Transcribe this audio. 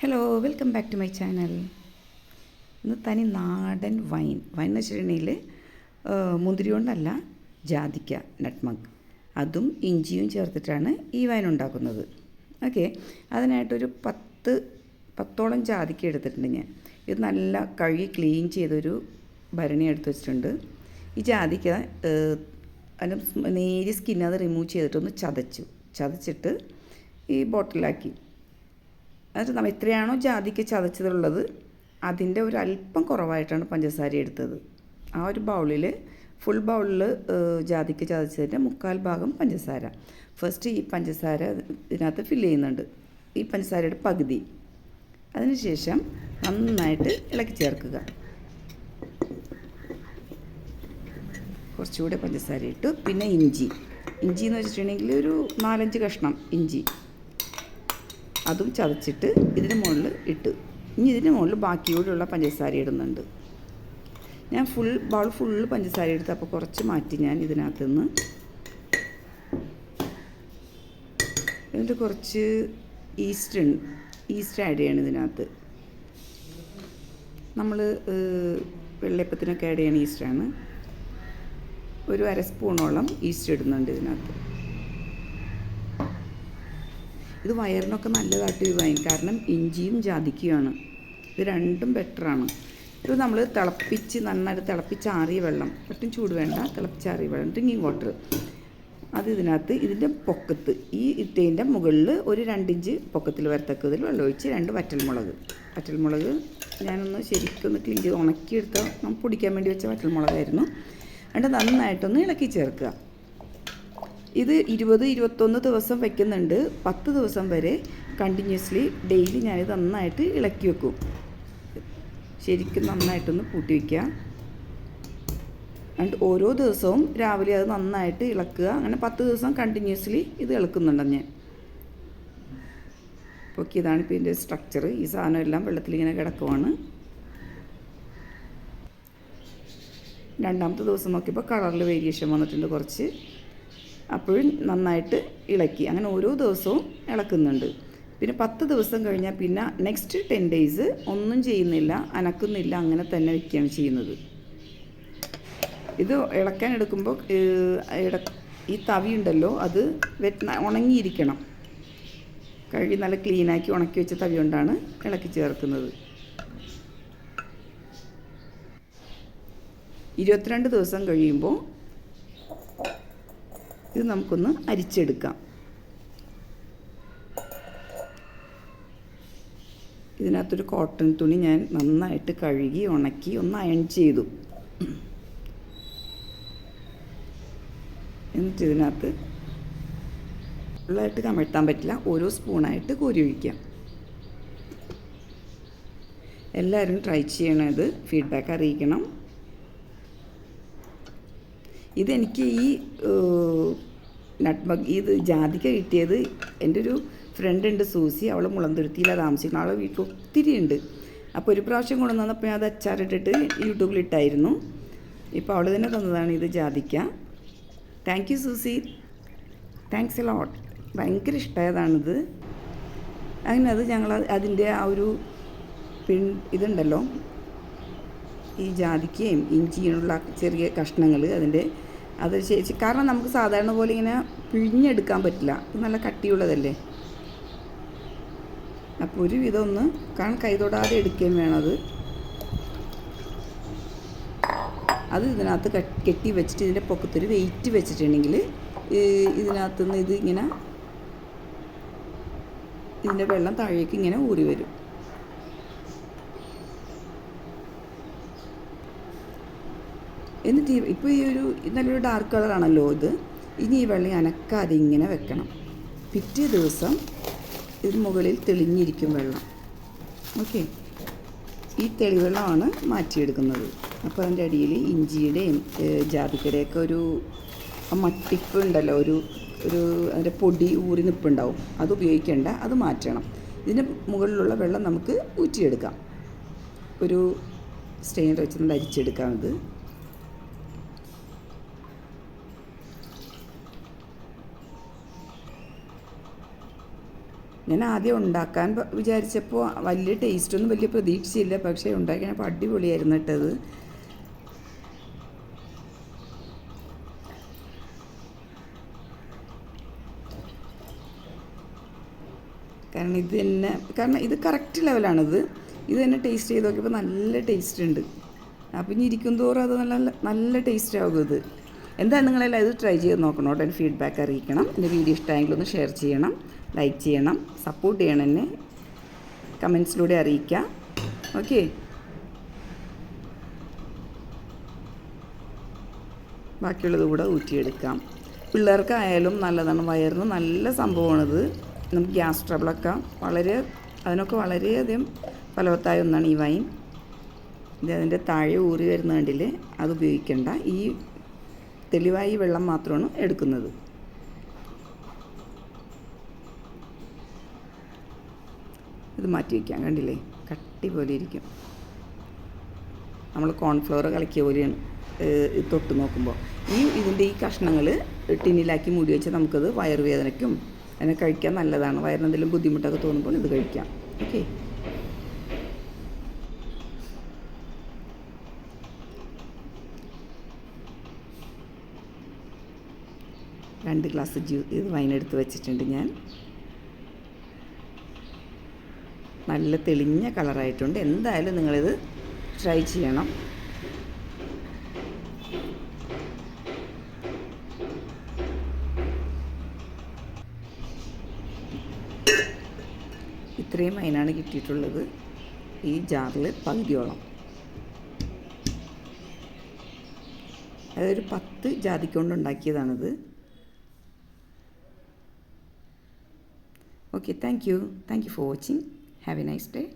Hello welcome back to my channel ഇന്ന് തനി നാടൻ വൈൻ. വൈൻ എന്ന് വെച്ചിട്ടുണ്ടെങ്കിൽ മുന്തിരി കൊണ്ടല്ല ജാതിക്ക നട്ട്മഗ്. അതും ഇഞ്ചിയും ചേർത്തിട്ടാണ് ഈ വൈൻ ഉണ്ടാക്കുന്നത്. ഓക്കെ അതിനായിട്ടൊരു പത്ത് പത്തോളം ജാതിക്ക എടുത്തിട്ടുണ്ട് ഞാൻ. ഇത് നല്ല കഴുകി ക്ലീൻ ചെയ്തൊരു ഭരണി എടുത്ത് വെച്ചിട്ടുണ്ട്. ഈ ജാതിക്ക അതിന്റെ നേരിയ സ്കിൻ അത് റിമൂവ് ചെയ്തിട്ടൊന്ന് ചതച്ചു. ചതച്ചിട്ട് ഈ ബോട്ടിലാക്കി എന്നിട്ട് നമ്മൾ എത്രയാണോ ജാതിക്ക് ചതച്ചതുള്ളത് അതിന്റെ ഒരു അല്പം കുറവായിട്ടാണ് പഞ്ചസാര എടുത്തത്. ആ ഒരു ബൗളിൽ ഫുൾ ബൗളിൽ ജാതിക്ക് ചതച്ചതിന്റെ മുക്കാൽ ഭാഗം പഞ്ചസാര. ഫസ്റ്റ് ഈ പഞ്ചസാര ഇതിനകത്ത് ഫില്ല് ചെയ്യുന്നുണ്ട്. ഈ പഞ്ചസാരയുടെ പകുതി. അതിനുശേഷം നന്നായിട്ട് ഇളക്കി ചേർക്കുക. കുറച്ചുകൂടെ പഞ്ചസാര ഇട്ടു. പിന്നെ ഇഞ്ചി. ഇഞ്ചി എന്ന് വെച്ചിട്ടുണ്ടെങ്കിൽ ഒരു നാലഞ്ച് കഷ്ണം ഇഞ്ചി. അതും ചതച്ചിട്ട് ഇതിന് മുകളിൽ ഇട്ട്. ഇനി ഇതിന് മുകളിൽ ബാക്കിയോടുള്ള പഞ്ചസാര ഇടുന്നുണ്ട്. ഞാൻ ഫുൾ ബൗൾ ഫുള്ള് പഞ്ചസാര എടുത്ത് അപ്പോൾ കുറച്ച് മാറ്റി ഞാൻ ഇതിനകത്ത് നിന്ന് എന്നിട്ട് കുറച്ച് ഈസ്റ്റ് ഈസ്റ്റ് ആഡ് ചെയ്യണം ഇതിനകത്ത്. നമ്മൾ വെള്ളയപ്പത്തിനൊക്കെ ആഡ് ചെയ്യണ ഈസ്റ്റാണ് ഒരു അര സ്പൂണോളം ഈസ്റ്റ് ഇടുന്നുണ്ട് ഇതിനകത്ത്. ഇത് വയറിനൊക്കെ നല്ലതായിട്ട് ഇത് വാങ്ങി കാരണം ഇഞ്ചിയും ജാതിക്കയുമാണ് ഇത് രണ്ടും ബെറ്ററാണ് ഇത് നമ്മൾ തിളപ്പിച്ച് നന്നായിട്ട് തിളപ്പിച്ചാറിയ വെള്ളം. ഒട്ടും ചൂട് വേണ്ട തിളപ്പിച്ചാറിയ വെള്ളം. ഡ്രിങ്കിങ് വാട്ടർ അത് ഇതിനകത്ത് ഇതിന്റെ പൊക്കത്ത്. ഈ ഇട്ടേന്റെ മുകളിൽ ഒരു രണ്ടിഞ്ച് പൊക്കത്തിൽ വരത്തക്കതിൽ വെള്ളമൊഴിച്ച് രണ്ട് വറ്റൽമുളക്. വറ്റൽമുളക് ഞാനൊന്ന് ശരിക്കൊന്ന് ക്ലീൻ ചെയ്ത് ഉണക്കിയെടുത്ത പൊടിക്കാൻ വേണ്ടി വെച്ച വറ്റൽമുളകായിരുന്നു. എന്നിട്ട് നന്നായിട്ടൊന്ന് ഇളക്കി ചേർക്കുക. ഇത് ഇരുപത് ഇരുപത്തൊന്ന് ദിവസം വെക്കുന്നുണ്ട്. പത്ത് ദിവസം വരെ കണ്ടിന്യൂസ്ലി ഡെയിലി ഞാനിത് നന്നായിട്ട് ഇളക്കി വെക്കും. ശരിക്കും നന്നായിട്ടൊന്ന് പൂട്ടി വയ്ക്കുക ആൻഡ് ഓരോ ദിവസവും രാവിലെ അത് നന്നായിട്ട് ഇളക്കുക. അങ്ങനെ പത്ത് ദിവസം കണ്ടിന്യൂസ്ലി ഇത് ഇളക്കുന്നുണ്ട് ഞാൻ. ഓക്കെ ഇതാണ് ഇപ്പോൾ ഇതിന്റെ സ്ട്രക്ചർ ഈ സാധനം എല്ലാം വെള്ളത്തിലിങ്ങനെ കിടക്കുവാണ്. രണ്ടാമത്തെ ദിവസം നോക്കിയപ്പോൾ കളറിൽ വേരിയേഷൻ വന്നിട്ടുണ്ട് കുറച്ച്. അപ്പോഴും നന്നായിട്ട് ഇളക്കി. അങ്ങനെ ഓരോ ദിവസവും ഇളക്കുന്നുണ്ട്. പിന്നെ പത്ത് ദിവസം കഴിഞ്ഞാൽ പിന്നെ നെക്സ്റ്റ് ടെൻ ഡേയ്സ് ഒന്നും ചെയ്യുന്നില്ല അനക്കുന്നില്ല അങ്ങനെ തന്നെ വയ്ക്കുകയാണ് ചെയ്യുന്നത്. ഇത് ഇളക്കാൻ എടുക്കുമ്പോൾ ഈ തവി ഉണ്ടല്ലോ അത് ഉണങ്ങിയിരിക്കണം. കഴുകി നല്ല ക്ലീനാക്കി ഉണക്കി വെച്ച തവി കൊണ്ടാണ് ഇളക്കി ചേർക്കുന്നത്. ഇരുപത്തിരണ്ട് ദിവസം കഴിയുമ്പോൾ ഇത് നമുക്കൊന്ന് അരിച്ചെടുക്കാം. ഇതിനകത്തൊരു കോട്ടൺ തുണി ഞാൻ നന്നായിട്ട് കഴുകി ഉണക്കി ഒന്ന് അയൺ ചെയ്തു. എന്നിട്ട് ഇതിനകത്ത് ഫുള്ളായിട്ട് കമഴ്ത്താൻ പറ്റില്ല. ഓരോ സ്പൂണായിട്ട് കോരി ഒഴിക്കാം. എല്ലാവരും ട്രൈ ചെയ്യണത് ഫീഡ്ബാക്ക് അറിയിക്കണം. ഇതെനിക്ക് ഈ നട്ട്മഗ് ഇത് ജാതിക്ക കിട്ടിയത് എന്റെ ഒരു ഫ്രണ്ട് ഉണ്ട് സൂസി. അവൾ മുളന്തുരുത്തിയിലാണ് താമസിക്കുന്നത് അവളെ വീട്ടിൽ ഒത്തിരി ഉണ്ട്. അപ്പോൾ ഒരു പ്രാവശ്യം കൊണ്ടുവന്നപ്പോൾ ഞാൻ അത് അച്ചാറിട്ടിട്ട് യൂട്യൂബിൽ ഇട്ടായിരുന്നു. ഇപ്പോൾ അവൾ തന്നെ തന്നതാണ് ഇത് ജാതിക്ക. Thank you Susie. Thanks a lot ഭയങ്കര ഇഷ്ടമായതാണിത് അങ്ങനെ അത് ഞങ്ങൾ അതിന്റെ ആ ഒരു പിൻ ഇതുണ്ടല്ലോ. ഈ ജാതിക്കയും ഇഞ്ചിയുള്ള ചെറിയ കഷ്ണങ്ങൾ അതിന്റെ അത് ചേച്ചി കാരണം നമുക്ക് സാധാരണ പോലെ ഇങ്ങനെ പിഴിഞ്ഞെടുക്കാൻ പറ്റില്ല. നല്ല കട്ടിയുള്ളതല്ലേ? അപ്പോൾ ഒരു വിധം ഒന്ന് കാരണം കൈ തൊടാതെ എടുക്കുകയും വേണം അത്. അത് ഇതിനകത്ത് കെട്ടി വെച്ചിട്ട് ഇതിന്റെ പൊക്കത്തൊരു വെയിറ്റ് വെച്ചിട്ടുണ്ടെങ്കിൽ ഇതിനകത്തുനിന്ന് ഇത് ഇങ്ങനെ ഇതിന്റെ വെള്ളം താഴേക്ക് ഇങ്ങനെ ഊറി വരും. എന്നിട്ട് ഈ- ഇപ്പോൾ ഈ ഒരു നല്ലൊരു ഡാർക്ക് കളറാണല്ലോ ഇത്. ഇനി ഈ വെള്ളം അനക്കാതെ ഇങ്ങനെ വെക്കണം. പിറ്റേ ദിവസം ഇതിന് മുകളിൽ തെളിഞ്ഞിരിക്കും വെള്ളം. ഓക്കെ ഈ തെളിവെള്ളമാണ് മാറ്റിയെടുക്കുന്നത്. അപ്പോൾ അതിന്റെ അടിയിൽ ഇഞ്ചിയുടെയും ജാതിക്കടയൊക്കെ ഒരു മട്ടിപ്പ് ഉണ്ടല്ലോ ഒരു ഒരു അതിന്റെ പൊടി ഊറി നിപ്പുണ്ടാവും. അത് ഉപയോഗിക്കേണ്ട അത് മാറ്റണം. ഇതിന്റെ മുകളിലുള്ള വെള്ളം നമുക്ക് ഊറ്റിയെടുക്കാം. ഒരു സ്റ്റെയിൻ വെച്ച് നമ്മൾ അരിച്ചെടുക്കാം ഇത്. ഞാൻ ആദ്യം ഉണ്ടാക്കാൻ വിചാരിച്ചപ്പോൾ വലിയ ടേസ്റ്റൊന്നും വലിയ പ്രതീക്ഷയില്ല. പക്ഷേ ഉണ്ടാക്കിയപ്പോൾ അടിപൊളിയായിരുന്നു ഇട്ടത് കാരണം ഇത് തന്നെ കാരണം ഇത് കറക്റ്റ് ലെവലാണിത് ഇത്. തന്നെ ടേസ്റ്റ് ചെയ്ത് നോക്കിയപ്പോൾ നല്ല ടേസ്റ്റ് ഉണ്ട്. അപ്പം ഇനി ഇരിക്കും തോറും അത് നല്ല നല്ല ടേസ്റ്റ് ആകും ഇത്. എന്തായാലും നിങ്ങളെല്ലാം ഇത് ട്രൈ ചെയ്ത് നോക്കണം ഉടൻ ഫീഡ്ബാക്ക് അറിയിക്കണം. എന്റെ വീഡിയോ ഇഷ്ടമായെങ്കിൽ ഒന്ന് ഷെയർ ചെയ്യണം. ലൈക്ക് ചെയ്യണം. സപ്പോർട്ട് ചെയ്യണം എന്നെ. കമൻസിലൂടെ അറിയിക്കുക ഓക്കെ ബാക്കിയുള്ളത് കൂടെ ഊറ്റിയെടുക്കാം. പിള്ളേർക്കായാലും നല്ലതാണ്. വയറിന് നല്ല സംഭവമാണിത്. നമുക്ക് ഗ്യാസ് ട്രബിളൊക്കെ വളരെ അതിനൊക്കെ വളരെയധികം ഫലവത്തായ ഒന്നാണ് ഈ വൈൻ. ഇത് അതിന്റെ താഴെ ഊറി വരുന്ന അത് ഉപയോഗിക്കേണ്ട. ഈ തെളിവായി വെള്ളം മാത്രമാണ് എടുക്കുന്നത്. ഇത് മാറ്റി വയ്ക്കാം കണ്ടില്ലേ? കട്ടി പോലെ ഇരിക്കും. നമ്മൾ കോൺഫ്ലവർ കളിക്കിയ പോലെയാണ് തൊട്ട് നോക്കുമ്പോൾ. ഈ ഇതിന്റെ ഈ കഷ്ണങ്ങൾ ടിന്നിലാക്കി മൂടി വെച്ച് നമുക്കത് വയറുവേദനയ്ക്കും അതിനെ കഴിക്കാൻ നല്ലതാണ്. വയറിനെന്തെങ്കിലും ബുദ്ധിമുട്ടൊക്കെ തോന്നുമ്പോൾ ഇത് കഴിക്കാം. ഓക്കെ? രണ്ട് ഗ്ലാസ് ജ്യൂ ഇത് വൈൻ എടുത്ത് വെച്ചിട്ടുണ്ട് ഞാൻ. നല്ല തെളിഞ്ഞ കളറായിട്ടുണ്ട്. എന്തായാലും നിങ്ങളിത് ട്രൈ ചെയ്യണം. ഇത്രയും വൈനാണ് കിട്ടിയിട്ടുള്ളത്. ഈ ജാറിൽ പകുതിയോളം. അതൊരു പത്ത് ജാതിക്കൊണ്ട് ഉണ്ടാക്കിയതാണിത്. Okay, thank you. Thank you for watching. Have a nice day.